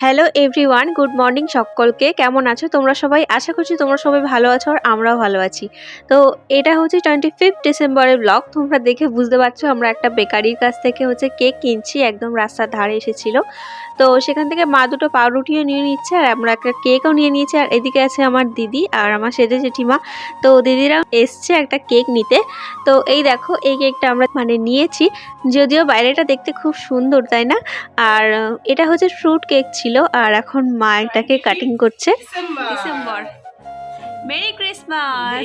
Hello everyone good morning সকলকে। কেমন আছো তোমরা সবাই? আশা করছি তোমরা সবাই ভালো আছো আর আমরাও ভালো আছি। তো এটা হচ্ছে টোয়েন্টি ফিফথ ডিসেম্বরের ব্লগ তোমরা দেখে বুঝতে পারছ আমরা একটা বেকারির কাছ থেকে হচ্ছে কেক কিনছি, একদম রাস্তার ধারে এসেছিল। তো সেখান থেকে মা দুটো পাউরুটিও নিয়ে নিচ্ছে আর আমরা একটা কেকও নিয়ে নিয়েছি আর এদিকে আছে আমার দিদি আর আমার সেজে জেঠিমা। তো দিদিরা এসছে একটা কেক নিতে। তো এই দেখো, এই কেকটা আমরা মানে নিয়েছি। যদিও বাইরেটা দেখতে খুব সুন্দর, তাই না? আর এটা হচ্ছে ফ্রুট কেক ছিল। আর এখন মা এটাকে কাটিং করছে। December merry Christmas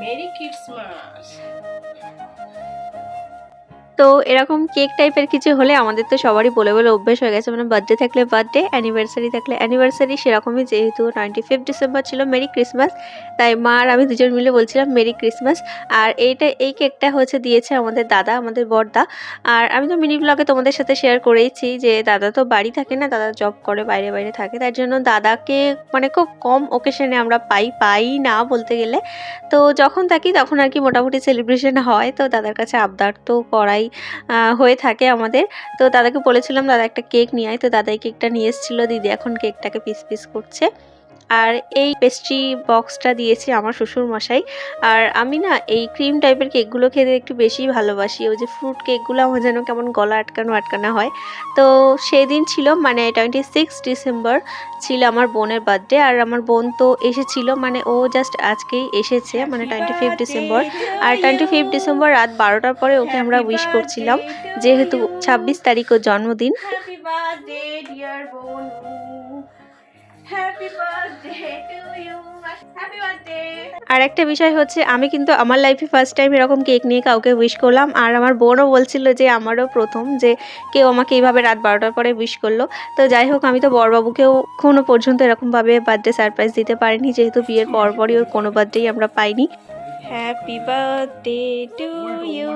merry Christmas. তো এরকম কেক টাইপের কিছু হলে আমাদের তো সবারই বলে বলে অভ্যেস হয়ে গেছে। মানে বার্থডে থাকলে বার্থডে অ্যানিভার্সারি থাকলে অ্যানিভার্সারি সেরকমই যেহেতু টোয়েন্টি ফিফথ ডিসেম্বর ছিল মেরি ক্রিসমাস তাই মা আর আমি দুজন মিলে বলছিলাম মেরি ক্রিসমাস আর এইটা, এই কেকটা হচ্ছে দিয়েছে আমাদের দাদা, আমাদের বড়দা। আর আমি তো মিনি ব্লগে তোমাদের সাথে শেয়ার করেইছি যে দাদা তো বাড়ি থাকে না, দাদা জব করে, বাইরে বাইরে থাকে। তার জন্য দাদাকে মানে খুব কম ওকেশনে আমরা পাই পাই না বলতে গেলে। তো যখন থাকি তখন আর কি মোটামুটি সেলিব্রেশন হয়। তো দাদার কাছে আবদার তো করাই আহ, হয়ে থাকে আমাদের। তো দাদাকে বলেছিলাম দাদা একটা কেক নিয়ে আয়। তো দাদাই কেকটা নিয়ে এসেছিল। দিদি এখন কেকটাকে পিস পিস করছে। আর এই পেস্ট্রি বক্সটা দিয়েছে আমার শ্বশুর মশাই আর আমি না এই ক্রিম টাইপের কেকগুলো খেতে একটু বেশি ভালোবাসি। ওই যে ফ্রুট কেকগুলো আমার যেন কেমন গলা আটকানো আটকানো হয়। তো সেই দিন ছিল মানে টোয়েন্টি সিক্স ডিসেম্বর ছিল আমার বোনের বার্থডে আর আমার বোন তো এসেছিল মানে ও জাস্ট আজকেই এসেছে মানে টোয়েন্টি ফিফথ ডিসেম্বর আর টোয়েন্টি ফিফথ ডিসেম্বর রাত বারোটার পরে ওকে আমরা উইশ করছিলাম যেহেতু ছাব্বিশ তারিখ ওর জন্মদিন আর একটা বিষয় হচ্ছে, আমি কিন্তু আমার লাইফে ফার্স্ট টাইম এরকম কেক নিয়ে কাউকে উইশ করলাম, আর আমার বোনও বলছিল যে আমারও প্রথম, যে কেউ আমাকে এইভাবে রাত বারোটার পরে উইশ করল। তো যাই হোক, আমি তো বড়বাবুকেও কোনো পর্যন্ত এরকমভাবে বার্থডে সারপ্রাইজ দিতে পারিনি, যেহেতু বিয়ের পরপরই ওর কোনো বার্থডেই আমরা পাইনি। Happy birthday to you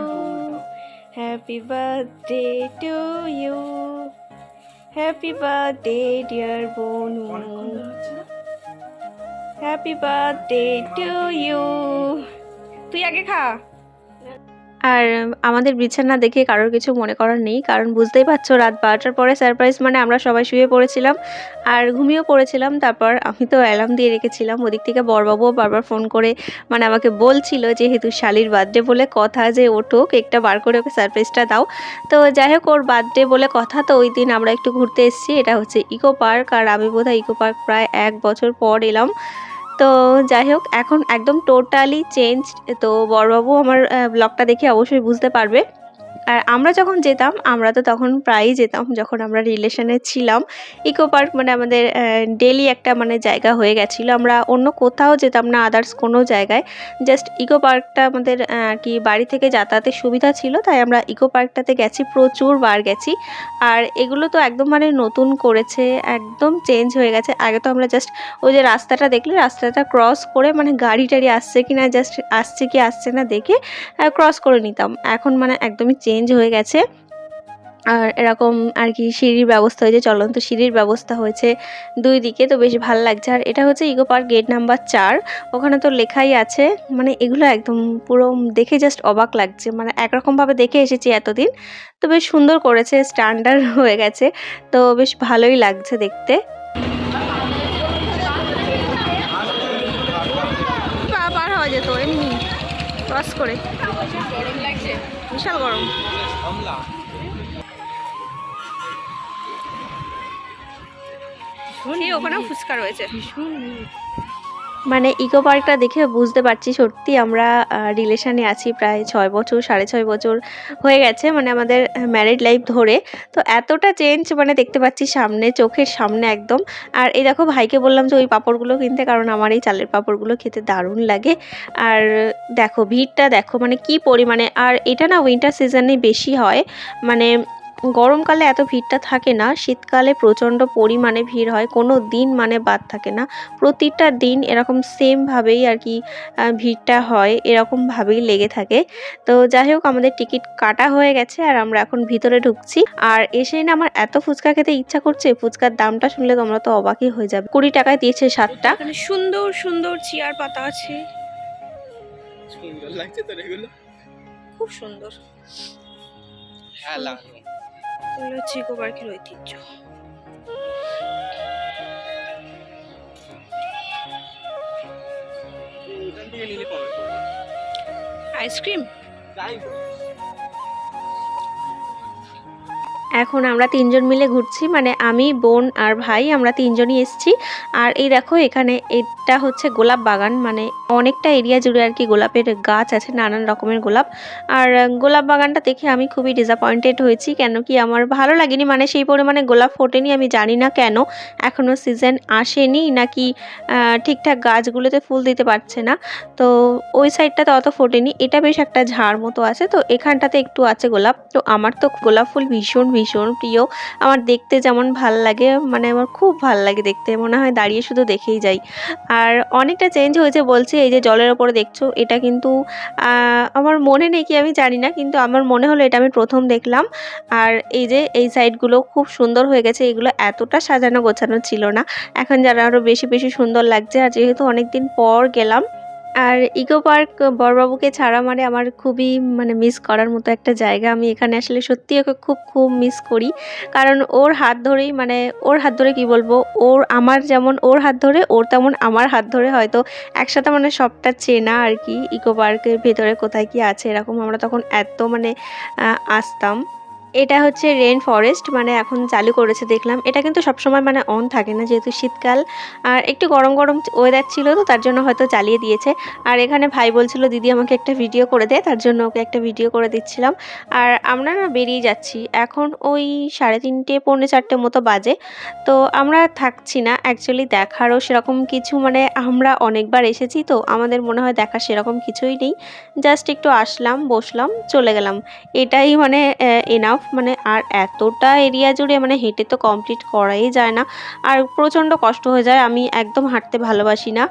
happy birthday to you happy birthday dear বোনু happy birthday to you তুই আগে খা। আর আমাদের বিছানা দেখে কারোর কিছু মনে করার নেই, কারণ বুঝতেই পারছ রাত বারোটার পরে সারপ্রাইজ মানে আমরা সবাই শুয়ে পড়েছিলাম আর ঘুমিয়েও পড়েছিলাম, তারপর আমি তো অ্যালার্ম দিয়ে রেখেছিলাম, ওদিক থেকে বড়বাবুও বারবার ফোন করে মানে আমাকে বলছিল যেহেতু শালির বার্থডে বলে কথা যে ওঠো কেকটা বার করে ওকে সারপ্রাইজটা দাও। তো যাই হোক, ওর বার্থডে বলে কথা তো ওই দিন আমরা একটু ঘুরতে এসেছি, এটা হচ্ছে ইকো পার্ক আর আমি বোধহয় ইকো পার্ক প্রায় এক বছর পর এলাম। তো যাই হোক, এখন একদম টোটালি চেঞ্জ তো বড়বাবু আমার ব্লগটা দেখে অবশ্যই বুঝতে পারবে। আর আমরা যখন যেতাম, আমরা তো তখন প্রায়ই যেতাম, যখন আমরা রিলেশনে ছিলাম। ইকো পার্ক মানে আমাদের ডেলি একটা মানে জায়গা হয়ে গেছিল। আমরা অন্য কোথাও যেতাম না আদার্স কোনো জায়গায়। জাস্ট ইকো পার্কটা আমাদের কি বাড়ি থেকে যাতায়াতের সুবিধা ছিল, তাই আমরা ইকো পার্কটাতে গেছি, প্রচুর বার গেছি। আর এগুলো তো একদম মানে নতুন করেছে, একদম চেঞ্জ হয়ে গেছে। আগে তো আমরা জাস্ট ওই যে রাস্তাটা দেখলে, রাস্তাটা ক্রস করে মানে গাড়ি টাড়ি আসছে কি না জাস্ট আসছে কি আসছে না দেখে ক্রস করে নিতাম। এখন মানে একদমই চেঞ্জ হয়ে গেছে। আর এরকম আর কি সিঁড়ির ব্যবস্থা হয়েছে, চলন্ত সিঁড়ির ব্যবস্থা হয়েছে দুই দিকে, তো বেশ ভালো লাগছে। আর এটা হচ্ছে ইকো পার্ক গেট নাম্বার চার। ওখানে তো লেখাই আছে মানে এগুলো একদম পুরো দেখে জাস্ট অবাক লাগছে। মানে একরকমভাবে দেখে এসেছি এতদিন। তো বেশ সুন্দর করেছে স্ট্যান্ডার্ড হয়ে গেছে। তো বেশ ভালোই লাগছে দেখতে। পার হওয়া যেত, এমনি ক্রস করে। বিশাল গরম। সেই ওখানেও ফুচকা রয়েছে। মানে ইকো পার্কটা দেখে বুঝতে পারছি সত্যি আমরা রিলেশনে আছি প্রায় ছয় বছর সাড়ে ছয় বছর হয়ে গেছে মানে আমাদের ম্যারিড লাইফ ধরে। তো এতটা চেঞ্জ মানে দেখতে পাচ্ছি সামনে চোখের সামনে একদম। আর এই দেখো ভাইকে বললাম যে ওই পাঁপড়গুলো কিনতে কারণ আমার এই চালের পাঁপড়গুলো খেতে দারুণ লাগে। আর দেখো ভিড়টা দেখো মানে কি পরিমাণে আর এটা না উইন্টার সিজনে বেশি হয়। মানে গরমকালে এত ভিড়টা থাকে না শীতকালে প্রচণ্ড পরিমাণে ভিড় হয় কোনো দিন মানে বাদ থাকে না। প্রতিটা দিন এরকম সেমভাবেই আর কি ভিড়টা হয় এরকমভাবেই লেগে থাকে। তো যাই হোক আমাদের টিকিট কাটা হয়ে গেছে আর আমরা এখন ভিতরে ঢুকছি। আর এসেই না আমার এত ফুচকা খেতে ইচ্ছা করছে ফুচকার দামটা শুনলে তোমরা তো অবাকই হয়ে যাবে। কুড়ি টাকায় দিয়েছে সাতটা। এখানে সুন্দর সুন্দর চেয়ার পাতা আছে। সুন্দর লাগছে তোর এগুলো খুব সুন্দর। হ্যাঁ এগুলো হচ্ছে ইকো পার্কের ঐতিহ্য আইসক্রিম? এখন আমরা তিনজন মিলে ঘুরছি মানে আমি, বোন আর ভাই, আমরা তিনজনই এসেছি। আর এই দেখো, এখানে এটা হচ্ছে গোলাপ বাগান মানে অনেকটা এরিয়া জুড়ে আর কি গোলাপের গাছ আছে, নানান রকমের গোলাপ। আর গোলাপ বাগানটা দেখে আমি খুবই ডিসঅ্যাপয়েন্টেড হয়েছি, কেন কি আমার ভালো লাগেনি মানে সেই পরিমাণে গোলাপ ফোটেনি, আমি জানি না কেন। এখনও সিজন আসেনি, নাকি ঠিকঠাক গাছগুলোতে ফুল দিতে পারছে না। তো ওই সাইডটাতে অত ফোটেনি, এটা বেশ একটা ঝাড় মতো আছে, তো এখানটাতে একটু আছে গোলাপ। তো আমার তো গোলাপ ফুল ভীষণ ভীষণ প্রিয়। আমার দেখতে যেমন ভালো লাগে মানে আমার খুব ভালো লাগে দেখতে। মনে হয় দাঁড়িয়ে শুধু দেখেই যাই। আর অনেকটা চেঞ্জ হয়েছে বলছে, এই যে জলের ওপরে দেখছ, এটা কিন্তু আমার মনে নেই কি আমি জানি না, কিন্তু আমার মনে হলো এটা আমি প্রথম দেখলাম। আর এই যে এই সাইডগুলো খুব সুন্দর হয়ে গেছে, এগুলো এতটা সাজানো গোছানো ছিল না। এখন যারা আরও বেশি বেশি সুন্দর লাগছে। আর যেহেতু অনেকদিন পর গেলাম আর ইকো পার্ক বড়বাবুকে ছাড়া মানে আমার খুবই মানে মিস করার মতো একটা জায়গা। আমি এখানে আসলে সত্যি ওকে খুব খুব মিস করি। কারণ ওর হাত ধরেই মানে ওর হাত ধরে কি বলব? ওর, আমার যেমন ওর হাত ধরে, ওর তেমন আমার হাত ধরে হয়তো একসাথে মানে সবটা চেনা আর কি। ইকো পার্কের ভেতরে কোথায় কি আছে, এরকম আমরা তখন এত মানে আসতাম। এটা হচ্ছে রেন ফরেস্ট মানে এখন চালু করেছে দেখলাম। এটা কিন্তু সবসময় মানে অন থাকে না, যেহেতু শীতকাল। আর একটু গরম গরম ওয়েদার ছিল তো, তার জন্য হয়তো চালিয়ে দিয়েছে। আর এখানে ভাই বলছিল, দিদি আমাকে একটা ভিডিও করে দেয় তার জন্য ওকে একটা ভিডিও করে দিচ্ছিলাম। আর আমরা না বেরিয়ে যাচ্ছি। এখন ওই সাড়ে তিনটে, পৌনে চারটে মতো বাজে। তো আমরা থাকছি না। অ্যাকচুয়ালি দেখারও সেরকম কিছু মানে আমরা অনেকবার এসেছি তো, আমাদের মনে হয় দেখার সেরকম কিছুই নেই। জাস্ট একটু আসলাম, বসলাম, চলে গেলাম। এটাই মানে এনাফ মানে আর এতটা এরিয়া জুড়ে মানে হেঁটে তো কমপ্লিট করাই যায় না। আর প্রচণ্ড কষ্ট হয়ে যায়, আমি একদম হাঁটতে ভালোবাসি না।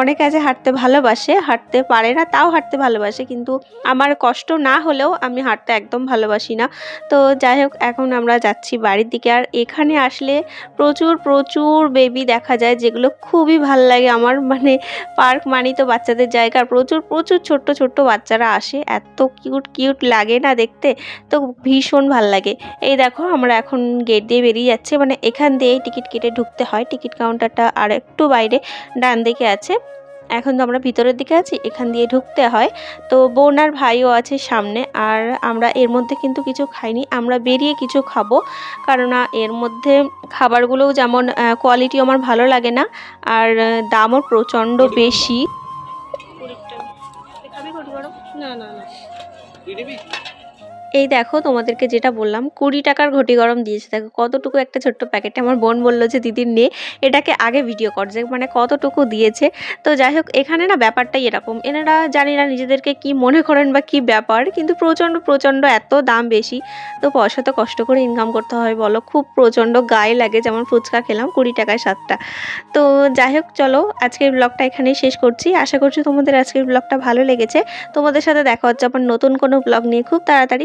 অনেকে আছে হাঁটতে ভালোবাসে, হাঁটতে পারে না, তাও হাঁটতে ভালোবাসে, কিন্তু আমার কষ্ট না হলেও আমি হাঁটতে একদম ভালোবাসি না। তো যাই হোক, এখন আমরা যাচ্ছি বাড়ির দিকে। আর এখানে আসলে প্রচুর প্রচুর বেবি দেখা যায়, যেগুলো খুবই ভালো লাগে। আমার মানে পার্ক মানেই তো বাচ্চাদের জায়গা। প্রচুর প্রচুর ছোট্ট ছোট্ট বাচ্চারা আসে। এত কিউট কিউট লাগে না দেখতে। তো ভীষণ ভালো লাগে। এই দেখো আমরা এখন গেট দিয়ে বেরিয়ে যাচ্ছি। মানে এখান দিয়েই টিকিট কেটে ঢুকতে হয়। টিকিট কাউন্টারটা আর একটু বাইরে ডান দিকে আছে। এখন তো আমরা ভিতরের দিকে আছি এখান দিয়ে ঢুকতে হয়। তো বোন আর ভাইও আছে সামনে আর আমরা এর মধ্যে কিন্তু কিছু খাইনি। আমরা বেরিয়ে কিছু খাব কেননা এর মধ্যে খাবারগুলোও যেমন কোয়ালিটি আমার ভালো লাগে না আর দামও প্রচণ্ড বেশি। না না না। এই দেখো তোমাদেরকে যেটা বললাম, কুড়ি টাকার ঘটি গরম দিয়েছে। দেখো কতটুকু একটা ছোট্ট প্যাকেটে। আমার বোন বলল যে দিদির নে, এটাকে আগে ভিডিও কর। যে মানে কতটুকু দিয়েছে। তো যাই হোক, এখানে না ব্যাপারটাই এরকম। এনারা জানি না নিজেদেরকে কি মনে করেন বা কি ব্যাপার, কিন্তু প্রচণ্ড প্রচণ্ড এত দাম বেশি। তো পয়সা তো কষ্ট করে ইনকাম করতে হয় বলো। খুব প্রচণ্ড গায়ে লাগে যেমন ফুচকা খেলাম, কুড়ি টাকায় সাতটা। তো যাই হোক, চলো আজকের ব্লগটা এখানেই শেষ করছি। আশা করছি তোমাদের আজকের ব্লগটা ভালো লেগেছে। তোমাদের সাথে দেখা হচ্ছে আবার নতুন কোনো ব্লগ নিয়ে খুব তাড়াতাড়ি।